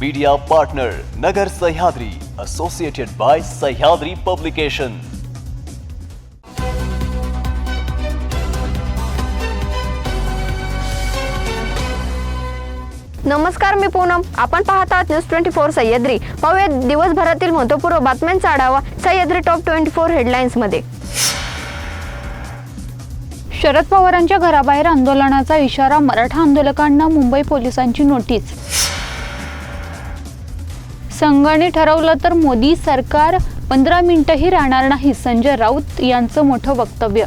Media partner Nagar Sahyadri associated by Sahyadri publication नमस्कार मी पूनम. आपण पाहत आहात न्यूज ट्वेंटी फोर सह्याद्री. पाहूया दिवसभरातील महत्त्वपूर्ण बातम्यांचा आढावा सह्याद्री टॉप ट्वेंटी फोर हेडलाईन्समध्ये. शरद पवारांच्या घराबाहेर आंदोलनाचा इशारा मराठा आंदोलकांना मुंबई पोलिसांची नोटीस. संघाने ठरवलं तर मोदी सरकार पंधरा मिनिटंही राहणार नाही संजय राऊत यांचं मोठं वक्तव्य.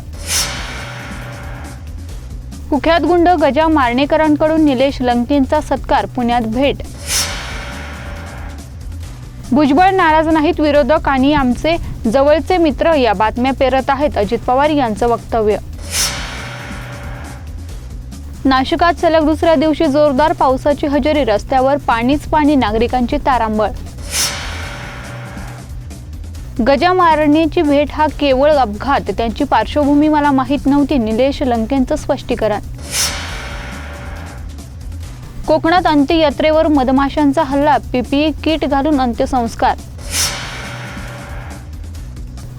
कुख्यात गुंड गजा मारणेकरांकडून निलेश लंकेंचा सत्कार पुण्यात भेट. भुजबळ नाराज नाहीत विरोधक आणि आमचे जवळचे मित्र या बातम्या पेरत आहेत अजित पवार यांचं वक्तव्य. नाशिकात सलग दुसऱ्या दिवशी जोरदार पावसाची हजेरी रस्त्यावर पाणीच पाणी नागरिकांची तारांबळ. गजा मारण्याची भेट हा केवळ अपघात त्यांची पार्श्वभूमी मला माहीत नव्हती निलेश लंकेंचं स्पष्टीकरण. कोकणात अंत्ययात्रेवर मधमाशांचा हल्ला पीपीई किट घालून अंत्यसंस्कार.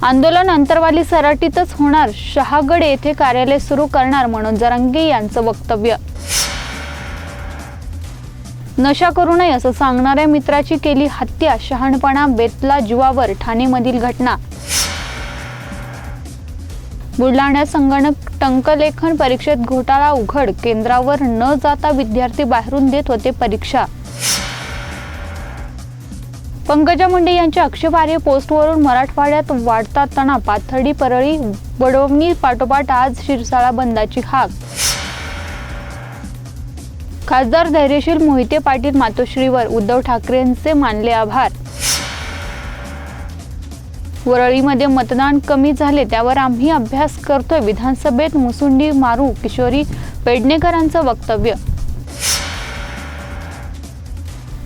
आंदोलन अंतरवाली सराटीतच होणार. शहागड येथे कार्यालय सुरू करणार म्हणून जरांगे यांचं वक्तव्य. नशा करू नये असं सांगणाऱ्या मित्राची केली हत्या शहाणपणा बेतला जीवावर ठाणेमधील घटना. बुलढाण्यात संगणक टंकलेखन परीक्षेत घोटाळा उघड केंद्रावर न जाता विद्यार्थी बाहेरून देत होते परीक्षा. पंकजा मुंडे यांच्या आक्षेपार्ह पोस्टवरून मराठवाड्यात वाढता तणाव पाथर्डी परळी वडवणी पाठोपाठ आज शिरसाळा बंदाची हाक खासदार धैर्यशील मोहिते पाटील मातोश्रीवर उद्धव ठाकरेंचे मानले आभार. वरळीमध्ये मतदान कमी झाले त्यावर आम्ही अभ्यास करतोय. विधानसभेत मुसुंडी मारू किशोरी पेडणेकरांचं वक्तव्य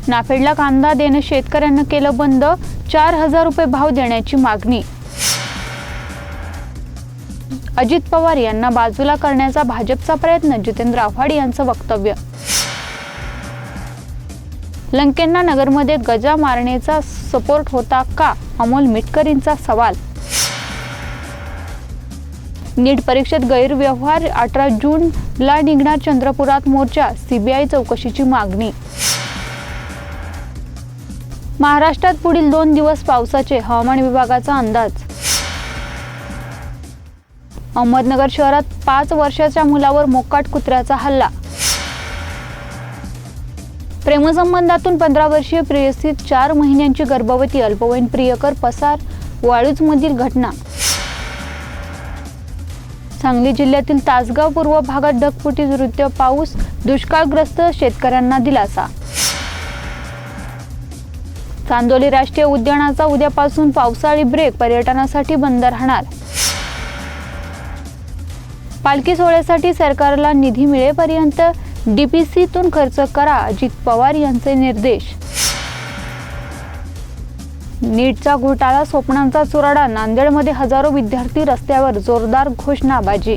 नाफेडला कांदा देणं शेतकऱ्यांना केलं बंद चार हजार रुपये भाव देण्याची मागणी. अजित पवार यांना बाजूला करण्याचा भाजपचा प्रयत्न जितेंद्र आव्हाड यांचं वक्तव्य. लंकेंना नगरमध्ये गजा मारण्याचा सपोर्ट होता का? अमोल मिटकरींचा सवाल. नीट परीक्षेत गैरव्यवहार अठरा जूनला निघणार चंद्रपुरात मोर्चा सीबीआय चौकशीची मागणी. महाराष्ट्रात पुढील दोन दिवस पावसाचे हवामान विभागाचा अंदाज. अहमदनगर शहरात पाच वर्षाच्या मुलावर मोकाट कुत्र्याचा हल्ला. प्रेमसंबंधातून पंधरा वर्षीय प्रियस्थित चार महिन्यांची गर्भवती अल्पवयीन प्रियकर पसार वाळूजमधील घटना. सांगली जिल्ह्यातील तासगाव पूर्व भागात ढगफुटी नृत्य पाऊस दुष्काळग्रस्त शेतकऱ्यांना दिलासा. चांदोली राष्ट्रीय उद्यानाचा उद्यापासून पावसाळी ब्रेक पर्यटनासाठी बंद राहणार. पालखी सोहळ्यासाठी सरकारला निधी मिळेपर्यंत डीपीसीतून खर्च करा अजित पवार यांचे निर्देश. नीटचा घोटाळा स्वप्नांचा चुराडा नांदेडमध्ये हजारो विद्यार्थी रस्त्यावर जोरदार घोषणाबाजी.